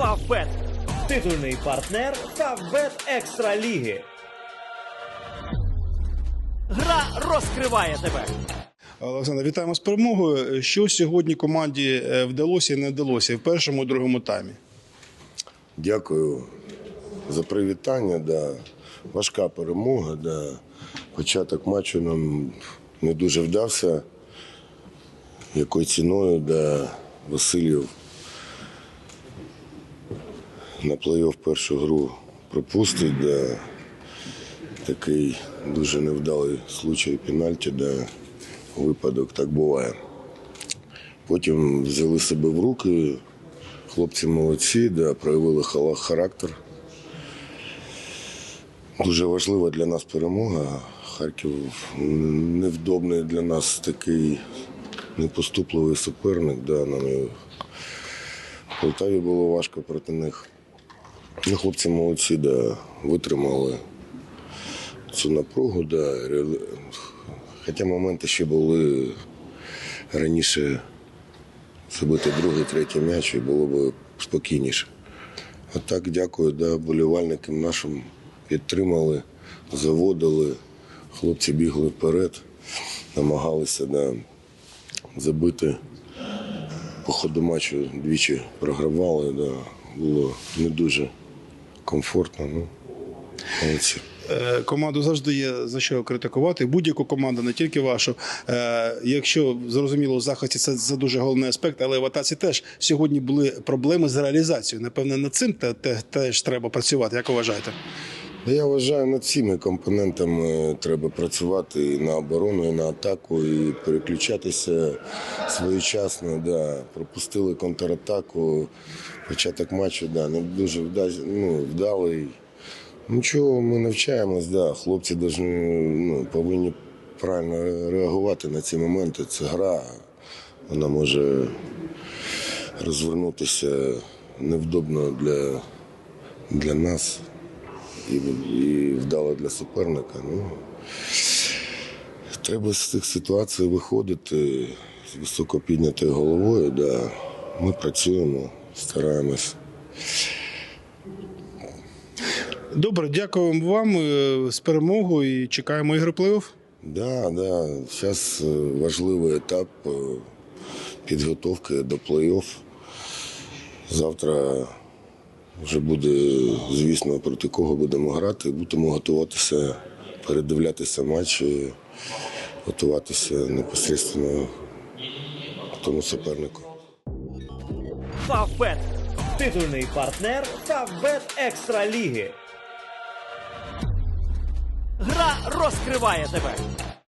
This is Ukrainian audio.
Фавбет. Титульний партнер Фавбет Екстра Ліги. Гра розкриває тебе. Олександр, вітаємо з перемогою. Що сьогодні команді е, вдалося і не вдалося в першому і другому таймі? Дякую за привітання. Да. Важка перемога. Да. Початок матчу нам не дуже вдався. Якою ціною да. Васильєв на плей-офф першу гру пропустить. Да. Такий дуже невдалий случай пенальті, да. випадок, так буває. Потім взяли себе в руки. Хлопці молодці, да, проявили характер. Дуже важлива для нас перемога. Харків невдобний для нас такий непоступливий суперник. Да, нам і в Полтаві було важко проти них. Ну, хлопці молодці, да, витримали цю напругу. Да, Хоча моменти ще були раніше забити другий, третій м'яч і було б спокійніше. А так дякую да, болівальникам нашим підтримали, заводили. Хлопці бігли вперед, намагалися да, забити. По ходу матчу двічі програвали, да, було не дуже комфортно. Ну, молодці. Е, Команду завжди є за що критикувати. Будь-яку команду, не тільки вашу. Е, Якщо зрозуміло, у захисті це, це дуже головний аспект, але в атаці теж сьогодні були проблеми з реалізацією. Напевне, над цим те- те- теж треба працювати. Як вважаєте? Я вважаю, над цими компонентами треба працювати і на оборону, і на атаку, і переключатися своєчасно. Да. Пропустили контратаку, початок матчу, да, не дуже вда- ну, вдалий. Нічого, ми навчаємось, да. хлопці должны, ну, повинні правильно реагувати на ці моменти. Це гра, вона може розвернутися невдобно для, для нас і, і вдало для суперника. Ну, треба з цих ситуацій виходити з високо піднятою головою. Да. Ми працюємо, стараємось. Добре, дякуємо вам е, з перемогою і чекаємо ігри плей-офф. Да, да. Зараз важливий етап е, підготовки до плей-офф. Завтра вже буде, звісно, проти кого будемо грати. Будемо готуватися, передивлятися матчі, готуватися непосередньо тому супернику. Фавбет. Титульний партнер Фавбет Екстра Ліги. Гра розкриває тебе.